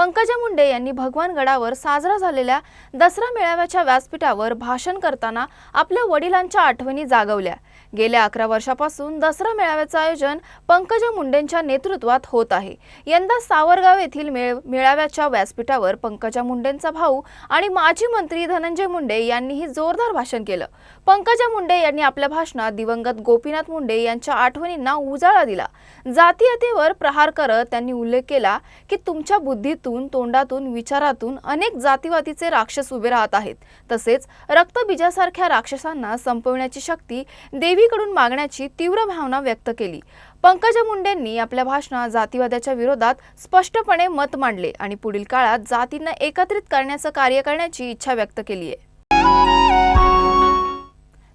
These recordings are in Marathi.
पंकजा मुंडे यांनी भगवान गडावर साजरा झालेल्या दसरा मेळाव्याच्या व्यासपीठावर भाषण करताना आपल्या वडिलांच्या आठवणी जागवल्या. गेल्या अकरा वर्षापासून दसरा मेळाव्याचं आयोजन पंकजा मुंडेंच्या नेतृत्वात होत आहे. यंदा सावरगाव येथील मेळ मेळाव्याच्या व्यासपीठावर पंकजा मुंडेंचा भाऊ आणि माजी मंत्री धनंजय मुंडे यांनीही जोरदार भाषण केलं. पंकजा मुंडे यांनी आपल्या भाषणात दिवंगत गोपीनाथ मुंडे यांच्या आठवणींना उजाळा दिला. जातीयतेवर प्रहार करत त्यांनी उल्लेख केला की तुमच्या बुद्धीतून तोंडातून विचारातून अनेक जातीवादीचे राक्षस उभे राहत आहेत. तसेच रक्तबीजासारख्या राक्षसांना संपवण्याची शक्ती देवीकडून मागण्याची तीव्र भावना व्यक्त केली. पंकजा मुंडेंनी आपल्या भाषणात जातीवादाच्या विरोधात स्पष्टपणे मत मांडले आणि पुढील काळात जातींना एकत्रित करण्याचं कार्य करण्याची इच्छा व्यक्त केली आहे.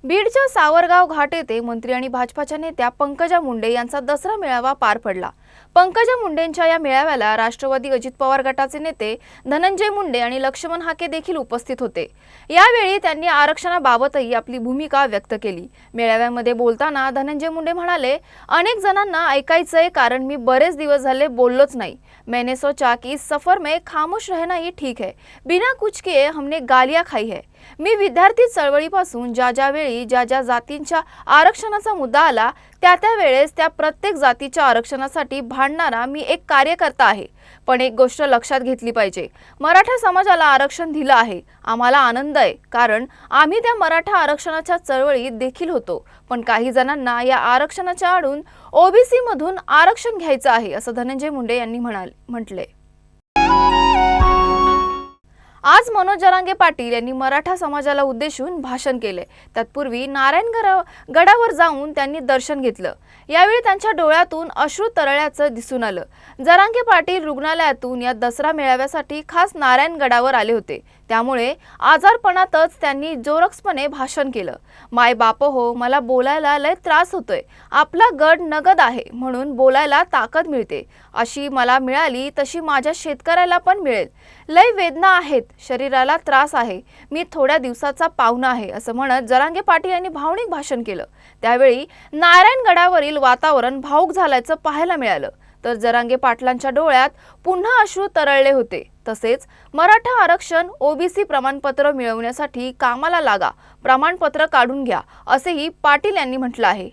बीडच्या सावरगाव घाट येथे मंत्री आणि भाजपाच्या नेत्या पंकजा मुंडे यांचा दसरा मेळावा पार पडला. पंकजा मुंडेंच्या या मेळाव्याला राष्ट्रवादी अजित पवार गटाचे नेते धनंजय मुंडे आणि लक्ष्मण हाके देखील उपस्थित होते. यावेळी त्यांनी आरक्षणाबाबतही आपली भूमिका व्यक्त केली. मेळाव्यामध्ये बोलताना धनंजय मुंडे म्हणाले अनेक जणांना ऐकायचंय कारण मी बरेच दिवस झाले बोललोच नाही. मैंने सोचा की इस सफर में खामोश रहना ही ठीक है. बिना कुछ किए हमने गालिया खाई है. मी विद्यार्थी चळवळीपासून ज्या ज्या वेळी ज्या ज्या जातींच्या आरक्षणाचा मुद्दा आला त्या त्या वेळेस त्या प्रत्येक जातीच्या आरक्षणासाठी भांडणारा मी एक कार्यकर्ता आहे. पण एक गोष्ट लक्षात घेतली पाहिजे. मराठा समाजाला आरक्षण दिलं आहे. आम्हाला आनंद आहे. कारण आम्ही त्या मराठा आरक्षणाच्या चळवळीत देखील होतो. पण काही जणांना या आरक्षणाच्या आडून ओबीसी मधून आरक्षण घ्यायचं आहे असं धनंजय मुंडे यांनी म्हणाल म्हटले. आज मनोज जरांगे पाटील यांनी मराठा समाजाला उद्देशून भाषण केले. तत्पूर्वी नारायण गडावर जाऊन त्यांनी दर्शन घेतलं. यावेळी त्यांच्या डोळ्यातून अश्रू तरळ्याचं दिसून आलं. जरांगे पाटील रुग्णालयातून या दसरा मेळाव्यासाठी खास नारायण गडावर आले होते. त्यामुळे आजारपणातच त्यांनी जोरक्षपणे भाषण केलं. माय बाप हो मला बोलायला लय त्रास होतोय. आपला गड नगद आहे म्हणून बोलायला ताकद मिळते. अशी मला मिळाली तशी माझ्या शेतकऱ्याला पण मिळेल. लय वेदना आहेत शरीराला त्रास आहे. मी थोड्या दिवसाचा पाहुणा आहे असं म्हणत जरांगे पाटील यांनी भावनिक भाषण केलं. त्यावेळी नारायणगडावरील वातावरण भाऊक झाल्याचं पाहायला मिळालं. तर जरांगे पाटलांच्या डोळ्यात पुन्हा अश्रू तरळले होते. तसेच मराठा आरक्षण ओबीसी प्रमाणपत्र मिळवण्यासाठी कामाला लागा प्रमाणपत्र काढून घ्या असेही पाटील यांनी म्हटलं आहे.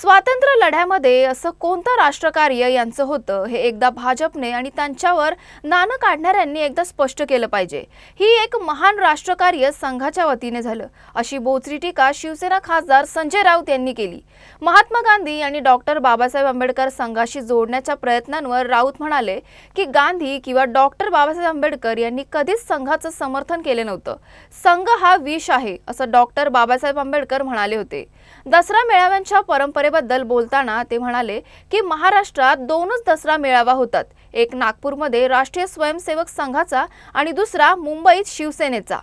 स्वातंत्र्य लढ्यामध्ये असं कोणतं राष्ट्रकार्य यांचं होतं हे एकदा भाजपने आणि त्यांच्यावर नाणं काढणाऱ्यांनी एकदा स्पष्ट केलं पाहिजे. ही एक महान राष्ट्रकार्य संघाच्या वतीने झालं अशी बोचरी टीका शिवसेना खासदार संजय राऊत यांनी केली. महात्मा गांधी आणि डॉक्टर बाबासाहेब आंबेडकर संघाशी जोडण्याच्या प्रयत्नांवर राऊत म्हणाले की गांधी किंवा डॉक्टर बाबासाहेब आंबेडकर यांनी कधीच संघाचं समर्थन केले नव्हतं. संघ हा विष आहे असं डॉक्टर बाबासाहेब आंबेडकर म्हणाले होते. दसरा मेळाव्यांच्या परंपरेबद्दल बोलताना ते म्हणाले की महाराष्ट्रात दोनच दसरा मेळावा होतात. एक नागपूरमध्ये राष्ट्रीय स्वयंसेवक संघाचा आणि दुसरा मुंबईत शिवसेनेचा.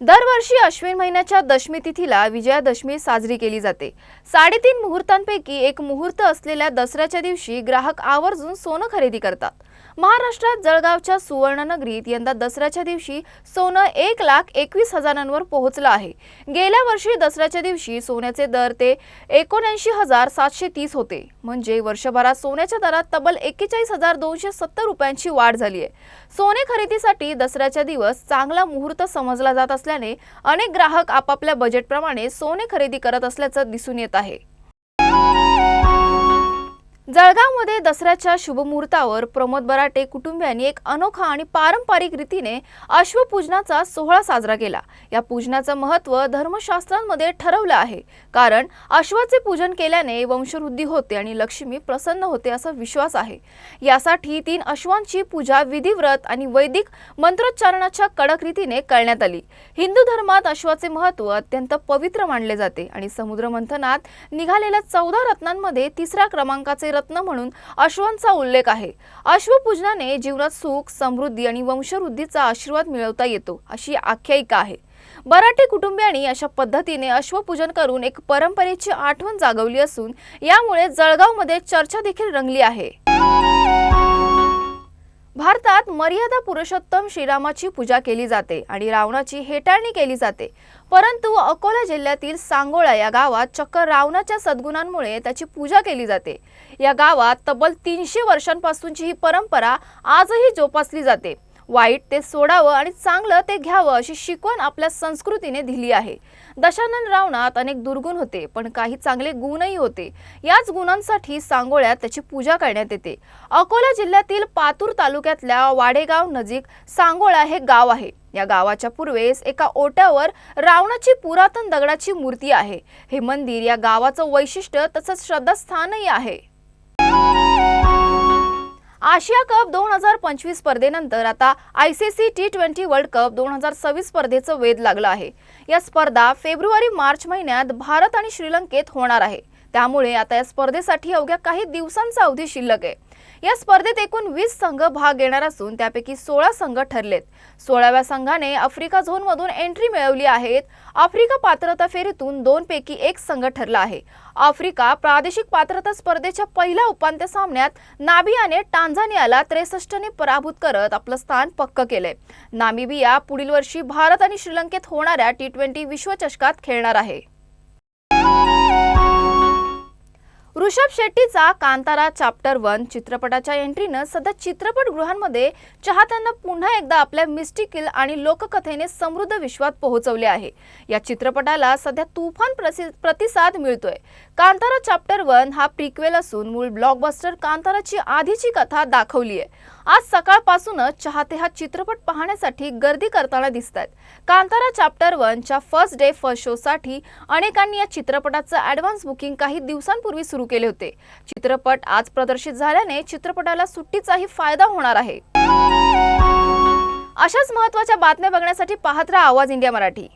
दरवर्षी अश्विन महिन्याच्या दशमी तिथीला विजयादशमी साजरी केली जाते. साडेतीन मुहूर्तांपैकी एक मुहूर्त असलेल्या दसऱ्याच्या दिवशी ग्राहक आवर्जून सोनं खरेदी करतात. महाराष्ट्रात जळगावच्या सुवर्णनगरीत यंदा दसऱ्याच्या दिवशी सोनं एक लाख एकवीस हजारांवर पोहोचलं आहे. गेल्या वर्षी दसऱ्याच्या दिवशी सोन्याचे दर ते एकोणऐंशी हजार सातशे तीस होते. म्हणजे वर्षभरात सोन्याच्या दरात तब्बल एक्केचाळीस हजार दोनशे सत्तर रुपयांची वाढ झाली आहे. सोने खरेदीसाठी दसऱ्याच्या दिवस चांगला मुहूर्त समजला जात असल्याने अनेक ग्राहक आपापल्या बजेटप्रमाणे सोने खरेदी करत असल्याचं दिसून येत आहे. जळगावमध्ये दसऱ्याच्या शुभमुहूर्तावर प्रमोद बराटे कुटुंबियांनी एक अनोखा आणि पारंपरिक रीतीने अश्वपूजनाचा सोहळा साजरा केला. या पूजनाचं महत्त्व धर्मशास्त्रांमध्ये ठरवलं आहे. कारण अश्वाचे पूजन केल्याने वंशवृद्धी होते आणि लक्ष्मी प्रसन्न होते असा विश्वास आहे. यासाठी तीन अश्वांची पूजा विधिव्रत आणि वैदिक मंत्रोच्चारणाच्या कडक रीतीने करण्यात आली. हिंदू धर्मात अश्वाचे महत्त्व अत्यंत पवित्र मानले जाते आणि समुद्रमंथनात निघालेल्या चौदा रत्नांमध्ये तिसऱ्या क्रमांकाचे भारतरत्न म्हणून अश्वांचा उल्लेख आहे. अश्वपूजनाने जीवनात सुख समृद्धी आणि वंशवृद्धीचा आशीर्वाद मिळवता येतो अशी आख्यायिका आहे. बराटे कुटुंबियांनी अशा पद्धतीने अश्वपूजन करून एक परंपरेची आठवण जागवली असून यामुळे जळगावमध्ये चर्चा देखील रंगली आहे. भारतात मर्यादा पुरुषोत्तम श्रीरामाची पूजा केली जाते आणि रावणाची हेटाळणी केली जाते. परंतु अकोला जिल्ह्यातील सांगोळा या गावात चक्क रावणाच्या सद्गुणांमुळे त्याची पूजा केली जाते. या गावात तब्बल तीनशे वर्षांपासूनची ही परंपरा आजही जोपासली जाते. वाईट ते सोडावं आणि चांगलं ते घ्यावं अशी शिकवण आपल्या संस्कृतीने दिली आहे. दशानन रावणात अनेक दुर्गुण होते पण काही चांगले गुणही होते. याच गुणांसाठी सांगोळ्यात त्याची पूजा करण्यात येते. अकोला जिल्ह्यातील पातूर तालुक्यातल्या वाडेगाव नजीक सांगोळा हे गाव आहे. या गावाच्या पूर्वेस एका ओट्यावर रावणाची पुरातन दगडाची मूर्ती आहे. हे मंदिर या गावाचं वैशिष्ट्य तसंच श्रद्धास्थानही आहे. आशिया कप दोन हजार पंचवीस स्पर्धेनंतर आता I C C T twenty world cup दोन हजार सव्वीस स्पर्धेचं वेध लागलं आहे. या स्पर्धा फेब्रुवारी मार्च महिन्यात भारत आणि श्रीलंकेत होणार आहे. त्यामुळे आता या स्पर्धेसाठी अवघ्या काही दिवसांचा अवधी शिल्लक आहे. या स्पर्धेत एकूण वीस संघ भाग घेणार असून त्यापैकी सोळा संघ ठरलेत. सोळाव्या संघाने आफ्रिका झोनमधून एंट्री मिळवली आहेत आफ्रिका पात्रता फेरीतून दोन पैकी एक संघ ठरला आहे. आफ्रिका प्रादेशिक पात्रता स्पर्धेच्या पहिल्या उपांत्य सामन्यात नाबियाने टांझानियाला त्रेसष्टने पराभूत करत आपलं स्थान पक्क केलंय. नामिबिया पुढील वर्षी भारत आणि श्रीलंकेत होणाऱ्या टी ट्वेंटी विश्वचषकात खेळणार आहे. ऋषभ शेट्टीचा कांतारा चॅप्टर वन चित्रपटाच्या एंट्रीनं सध्या चित्रपटगृहांमध्ये चाहत्यांना पुन्हा एकदा आपल्या मिस्टिकल आणि लोककथेने समृद्ध विश्वात पोहोचवले आहे. या चित्रपटाला सध्या तुफान प्रतिसाद मिळतोय. कांतारा चॅप्टर वन हा प्रिक्वेल असून मूळ ब्लॉकबस्टर कांताराची आधीची कथा दाखवली आहे आज सकाळपासूनच चाहते हा चित्रपट पाहण्यासाठी गर्दी करताना दिसत आहेत कांतारा चॅप्टर वनच्या फर्स्ट डे फर्स्ट शो साठी अनेकांनी या चित्रपटाचं ॲडव्हान्स बुकिंग काही दिवसांपूर्वी सुरू केले होते. चित्रपट आज प्रदर्शित झाल्याने चित्रपटाला सुट्टीचाही फायदा होणार आहे. अशाच महत्त्वाच्या बातम्या बघण्यासाठी पाहत राहा आवाज इंडिया मराठी.